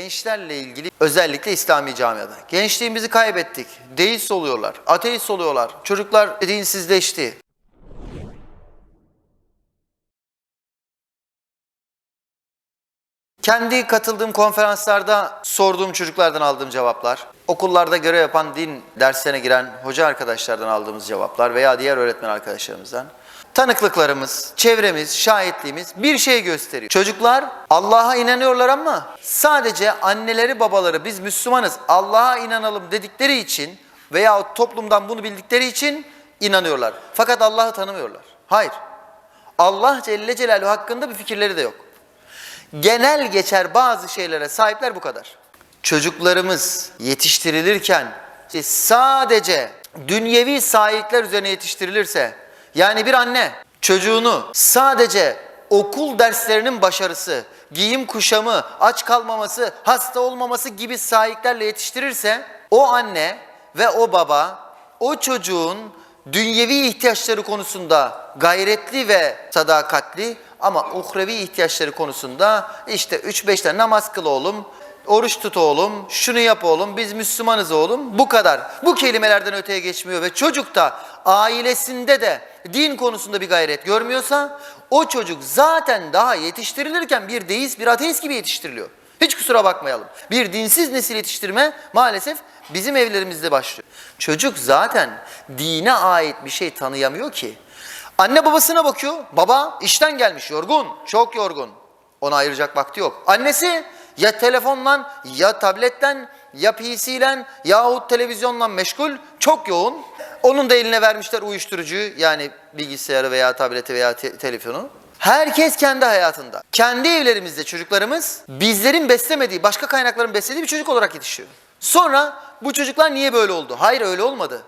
gençlerle ilgili özellikle İslami camiada. Gençliğimizi kaybettik. Deist oluyorlar, ateist oluyorlar. Çocuklar dinsizleşti. Kendi katıldığım konferanslarda sorduğum çocuklardan aldığım cevaplar, okullarda görev yapan din derslerine giren hoca arkadaşlardan aldığımız cevaplar veya diğer öğretmen arkadaşlarımızdan tanıklıklarımız, çevremiz, şahitliğimiz bir şey gösteriyor. Çocuklar Allah'a inanıyorlar ama sadece anneleri babaları biz Müslümanız Allah'a inanalım dedikleri için veya toplumdan bunu bildikleri için inanıyorlar. Fakat Allah'ı tanımıyorlar. Hayır. Allah Celle Celaluhu hakkında bir fikirleri de yok genel geçer bazı şeylere sahipler bu kadar. Çocuklarımız yetiştirilirken sadece dünyevi sahipler üzerine yetiştirilirse yani bir anne çocuğunu sadece okul derslerinin başarısı, giyim kuşamı, aç kalmaması, hasta olmaması gibi sahiplerle yetiştirirse o anne ve o baba o çocuğun dünyevi ihtiyaçları konusunda gayretli ve sadakatli ama uhrevi ihtiyaçları konusunda işte 3-5 tane namaz kıl oğlum, oruç tut oğlum, şunu yap oğlum, biz Müslümanız oğlum bu kadar. Bu kelimelerden öteye geçmiyor ve çocuk da ailesinde de din konusunda bir gayret görmüyorsa o çocuk zaten daha yetiştirilirken bir deist, bir ateist gibi yetiştiriliyor. Hiç kusura bakmayalım. Bir dinsiz nesil yetiştirme maalesef bizim evlerimizde başlıyor. Çocuk zaten dine ait bir şey tanıyamıyor ki. Anne babasına bakıyor. Baba işten gelmiş yorgun, çok yorgun. Ona ayıracak vakti yok. Annesi ya telefonla ya tabletten ya PC'len yahut televizyonla meşgul, çok yoğun. Onun da eline vermişler uyuşturucuyu yani bilgisayarı veya tableti veya te- telefonu. Herkes kendi hayatında. Kendi evlerimizde çocuklarımız bizlerin beslemediği, başka kaynakların beslediği bir çocuk olarak yetişiyor. Sonra bu çocuklar niye böyle oldu? Hayır öyle olmadı.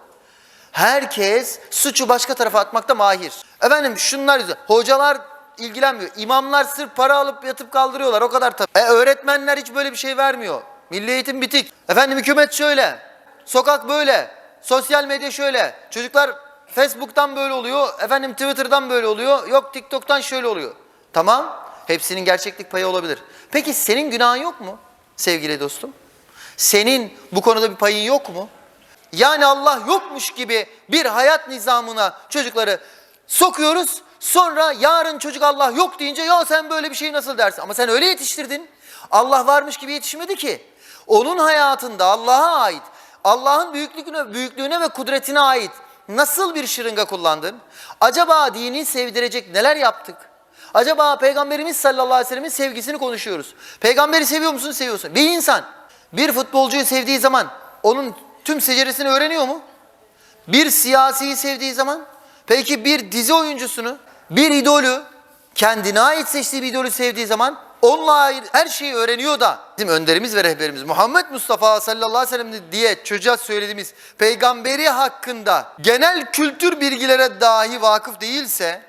Herkes suçu başka tarafa atmakta mahir. Efendim şunlar yüzünden. Hocalar ilgilenmiyor. İmamlar sırf para alıp yatıp kaldırıyorlar. O kadar tabii. E, öğretmenler hiç böyle bir şey vermiyor. Milli eğitim bitik. Efendim hükümet şöyle. Sokak böyle. Sosyal medya şöyle. Çocuklar Facebook'tan böyle oluyor. Efendim Twitter'dan böyle oluyor. Yok TikTok'tan şöyle oluyor. Tamam. Hepsinin gerçeklik payı olabilir. Peki senin günahın yok mu sevgili dostum? Senin bu konuda bir payın yok mu? Yani Allah yokmuş gibi bir hayat nizamına çocukları sokuyoruz. Sonra yarın çocuk Allah yok deyince ya sen böyle bir şey nasıl dersin? Ama sen öyle yetiştirdin. Allah varmış gibi yetişmedi ki. Onun hayatında Allah'a ait, Allah'ın büyüklüğüne, büyüklüğüne ve kudretine ait nasıl bir şırınga kullandın? Acaba dini sevdirecek neler yaptık? Acaba Peygamberimiz sallallahu aleyhi ve sellemin sevgisini konuşuyoruz. Peygamberi seviyor musun? Seviyorsun. Bir insan bir futbolcuyu sevdiği zaman onun tüm seceresini öğreniyor mu? Bir siyasiyi sevdiği zaman, peki bir dizi oyuncusunu, bir idolü, kendine ait seçtiği bir idolü sevdiği zaman onunla ait her şeyi öğreniyor da bizim önderimiz ve rehberimiz Muhammed Mustafa sallallahu aleyhi ve sellem diye çocuğa söylediğimiz peygamberi hakkında genel kültür bilgilere dahi vakıf değilse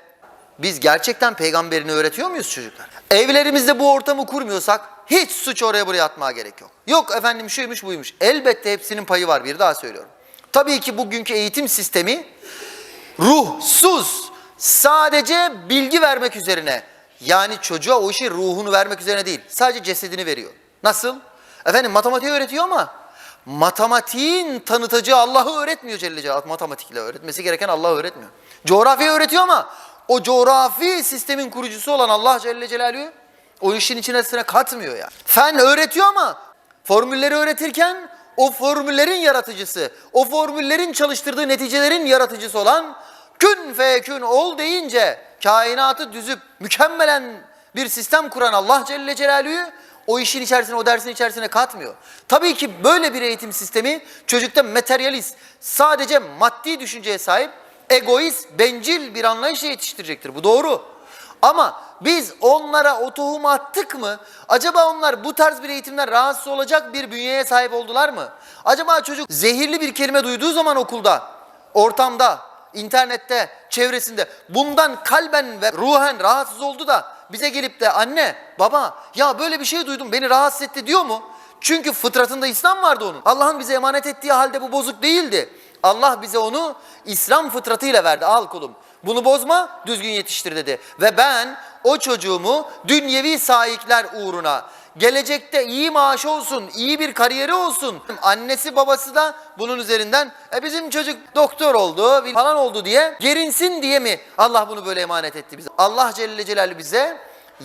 biz gerçekten peygamberini öğretiyor muyuz çocuklar? Evlerimizde bu ortamı kurmuyorsak hiç suç oraya buraya atmaya gerek yok. Yok efendim şuymuş buymuş. Elbette hepsinin payı var bir daha söylüyorum. Tabii ki bugünkü eğitim sistemi ruhsuz sadece bilgi vermek üzerine yani çocuğa o işi ruhunu vermek üzerine değil sadece cesedini veriyor. Nasıl? Efendim matematiği öğretiyor ama matematiğin tanıtıcı Allah'ı öğretmiyor Celle Celaluhu. Matematikle öğretmesi gereken Allah'ı öğretmiyor. Coğrafya öğretiyor ama o coğrafi sistemin kurucusu olan Allah Celle Celaluhu o işin içine katmıyor ya. Fen öğretiyor ama formülleri öğretirken o formüllerin yaratıcısı, o formüllerin çalıştırdığı neticelerin yaratıcısı olan kün feyekün ol deyince kainatı düzüp mükemmelen bir sistem kuran Allah Celle Celaluhu o işin içerisine, o dersin içerisine katmıyor. Tabii ki böyle bir eğitim sistemi çocukta materyalist, sadece maddi düşünceye sahip, egoist, bencil bir anlayışla yetiştirecektir. Bu doğru. Ama biz onlara o tohumu attık mı? Acaba onlar bu tarz bir eğitimden rahatsız olacak bir bünyeye sahip oldular mı? Acaba çocuk zehirli bir kelime duyduğu zaman okulda, ortamda, internette, çevresinde bundan kalben ve ruhen rahatsız oldu da bize gelip de anne, baba ya böyle bir şey duydum beni rahatsız etti diyor mu? Çünkü fıtratında İslam vardı onun. Allah'ın bize emanet ettiği halde bu bozuk değildi. Allah bize onu İslam fıtratıyla verdi. Al kulum. Bunu bozma, düzgün yetiştir dedi. Ve ben o çocuğumu dünyevi sahipler uğruna Gelecekte iyi maaş olsun, iyi bir kariyeri olsun. Annesi babası da bunun üzerinden e bizim çocuk doktor oldu falan oldu diye gerinsin diye mi Allah bunu böyle emanet etti bize? Allah Celle Celaluhu bize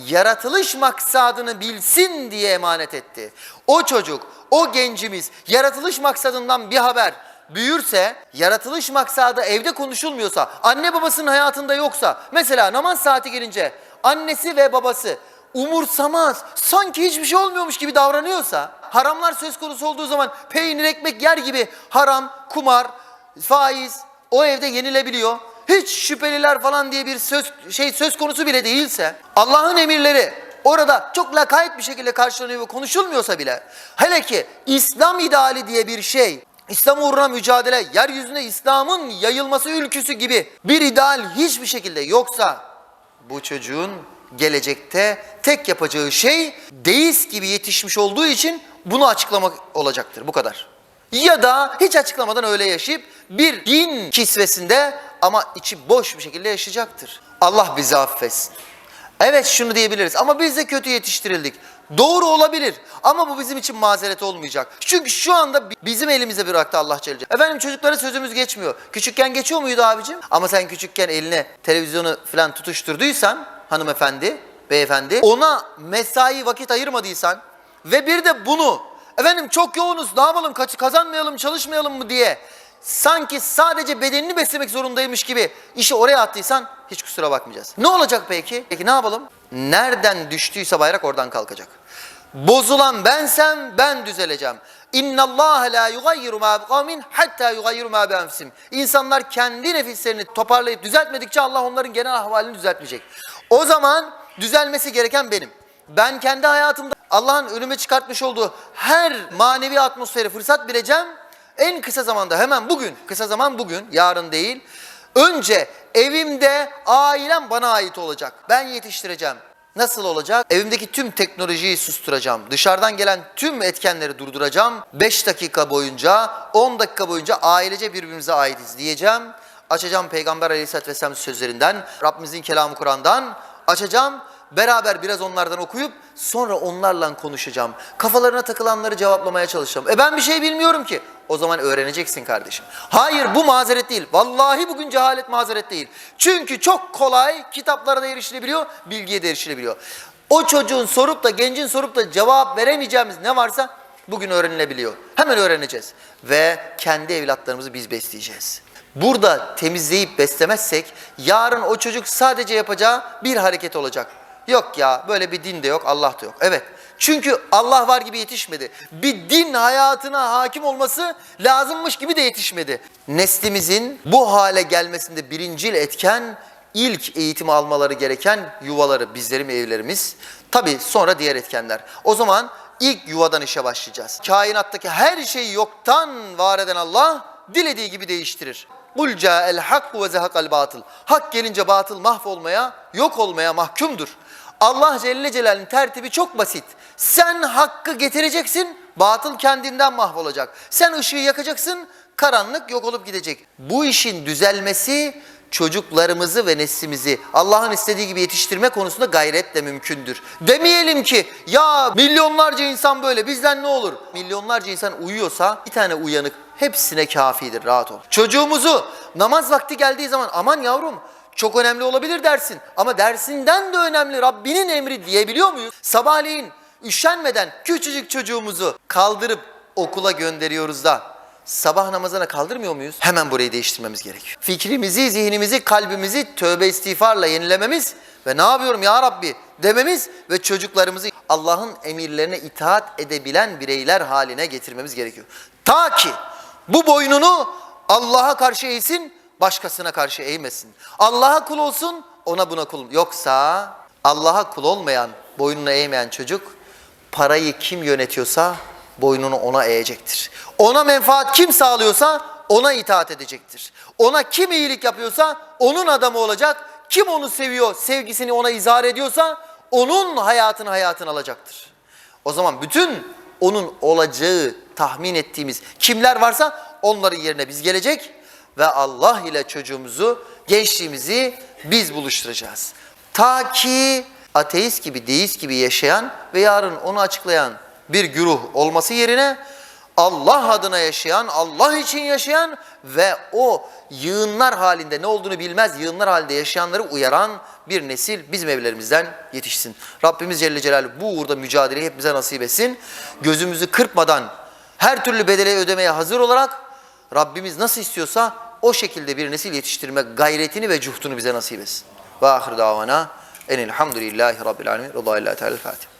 yaratılış maksadını bilsin diye emanet etti. O çocuk, o gencimiz yaratılış maksadından bir haber büyürse, yaratılış maksadı evde konuşulmuyorsa, anne babasının hayatında yoksa, mesela namaz saati gelince annesi ve babası umursamaz, sanki hiçbir şey olmuyormuş gibi davranıyorsa, haramlar söz konusu olduğu zaman peynir ekmek yer gibi haram, kumar, faiz o evde yenilebiliyor. Hiç şüpheliler falan diye bir söz şey söz konusu bile değilse, Allah'ın emirleri orada çok lakayt bir şekilde karşılanıyor ve konuşulmuyorsa bile, hele ki İslam ideali diye bir şey, İslam uğruna mücadele, yeryüzünde İslam'ın yayılması ülküsü gibi bir ideal hiçbir şekilde yoksa, bu çocuğun gelecekte tek yapacağı şey deist gibi yetişmiş olduğu için bunu açıklamak olacaktır. Bu kadar. Ya da hiç açıklamadan öyle yaşayıp bir din kisvesinde ama içi boş bir şekilde yaşayacaktır. Allah bizi affetsin. Evet şunu diyebiliriz ama biz de kötü yetiştirildik. Doğru olabilir ama bu bizim için mazeret olmayacak. Çünkü şu anda bi- bizim elimize bıraktı Allah Celle. Efendim çocuklara sözümüz geçmiyor. Küçükken geçiyor muydu abicim? Ama sen küçükken eline televizyonu falan tutuşturduysan hanımefendi, beyefendi ona mesai vakit ayırmadıysan ve bir de bunu efendim çok yoğunuz ne yapalım kazanmayalım çalışmayalım mı diye sanki sadece bedenini beslemek zorundaymış gibi işi oraya attıysan hiç kusura bakmayacağız. Ne olacak peki? Peki ne yapalım? Nereden düştüyse bayrak oradan kalkacak. Bozulan bensem ben düzeleceğim. İnna Allah la yugayyiru ma biqavmin hatta yugayyiru ma bi anfusihim. İnsanlar kendi nefislerini toparlayıp düzeltmedikçe Allah onların genel ahvalini düzeltmeyecek. O zaman düzelmesi gereken benim. Ben kendi hayatımda Allah'ın önüme çıkartmış olduğu her manevi atmosferi fırsat bileceğim. En kısa zamanda hemen bugün, kısa zaman bugün, yarın değil. Önce evimde ailem bana ait olacak. Ben yetiştireceğim. Nasıl olacak? Evimdeki tüm teknolojiyi susturacağım. Dışarıdan gelen tüm etkenleri durduracağım. 5 dakika boyunca, 10 dakika boyunca ailece birbirimize aitiz diyeceğim. Açacağım Peygamber Aleyhisselatü Vesselam sözlerinden, Rabbimizin kelamı Kur'an'dan açacağım. Beraber biraz onlardan okuyup sonra onlarla konuşacağım. Kafalarına takılanları cevaplamaya çalışacağım. E ben bir şey bilmiyorum ki. O zaman öğreneceksin kardeşim. Hayır bu mazeret değil. Vallahi bugün cehalet mazeret değil. Çünkü çok kolay kitaplara da erişilebiliyor, bilgiye de erişilebiliyor. O çocuğun sorup da gencin sorup da cevap veremeyeceğimiz ne varsa bugün öğrenilebiliyor. Hemen öğreneceğiz. Ve kendi evlatlarımızı biz besleyeceğiz. Burada temizleyip beslemezsek yarın o çocuk sadece yapacağı bir hareket olacak. Yok ya böyle bir din de yok Allah da yok. Evet çünkü Allah var gibi yetişmedi. Bir din hayatına hakim olması lazımmış gibi de yetişmedi. Neslimizin bu hale gelmesinde birincil etken ilk eğitim almaları gereken yuvaları bizlerin evlerimiz. Tabi sonra diğer etkenler. O zaman ilk yuvadan işe başlayacağız. Kainattaki her şeyi yoktan var eden Allah dilediği gibi değiştirir. Kul ca'el hak ve zehakal batıl. Hak gelince batıl mahvolmaya, yok olmaya mahkumdur. Allah Celle Celal'in tertibi çok basit. Sen hakkı getireceksin, batıl kendinden mahvolacak. Sen ışığı yakacaksın, karanlık yok olup gidecek. Bu işin düzelmesi çocuklarımızı ve neslimizi Allah'ın istediği gibi yetiştirme konusunda gayretle mümkündür. Demeyelim ki ya milyonlarca insan böyle bizden ne olur? Milyonlarca insan uyuyorsa bir tane uyanık hepsine kafidir rahat ol. Çocuğumuzu namaz vakti geldiği zaman aman yavrum çok önemli olabilir dersin ama dersinden de önemli Rabbinin emri diyebiliyor muyuz? Sabahleyin üşenmeden küçücük çocuğumuzu kaldırıp okula gönderiyoruz da sabah namazına kaldırmıyor muyuz? Hemen burayı değiştirmemiz gerekiyor. Fikrimizi, zihnimizi, kalbimizi tövbe istiğfarla yenilememiz ve ne yapıyorum ya Rabbi dememiz ve çocuklarımızı Allah'ın emirlerine itaat edebilen bireyler haline getirmemiz gerekiyor. Ta ki bu boynunu Allah'a karşı eğsin, başkasına karşı eğmesin. Allah'a kul olsun, ona buna kul. Yoksa Allah'a kul olmayan, boynunu eğmeyen çocuk parayı kim yönetiyorsa boynunu ona eğecektir. Ona menfaat kim sağlıyorsa ona itaat edecektir. Ona kim iyilik yapıyorsa onun adamı olacak. Kim onu seviyor, sevgisini ona izhar ediyorsa onun hayatını hayatını alacaktır. O zaman bütün onun olacağı tahmin ettiğimiz kimler varsa onların yerine biz gelecek ve Allah ile çocuğumuzu, gençliğimizi biz buluşturacağız. Ta ki ateist gibi, deist gibi yaşayan ve yarın onu açıklayan bir güruh olması yerine Allah adına yaşayan, Allah için yaşayan ve o yığınlar halinde ne olduğunu bilmez, yığınlar halinde yaşayanları uyaran bir nesil bizim evlerimizden yetişsin. Rabbimiz Celle Celaluhu bu uğurda mücadeleyi hepimize nasip etsin. Gözümüzü kırpmadan her türlü bedeli ödemeye hazır olarak Rabbimiz nasıl istiyorsa o şekilde bir nesil yetiştirme gayretini ve cuhdunu bize nasip etsin. Ve ahir davana enilhamdülillahi rabbil alemin. Rıdâ illâhi teâlâ Fatiha.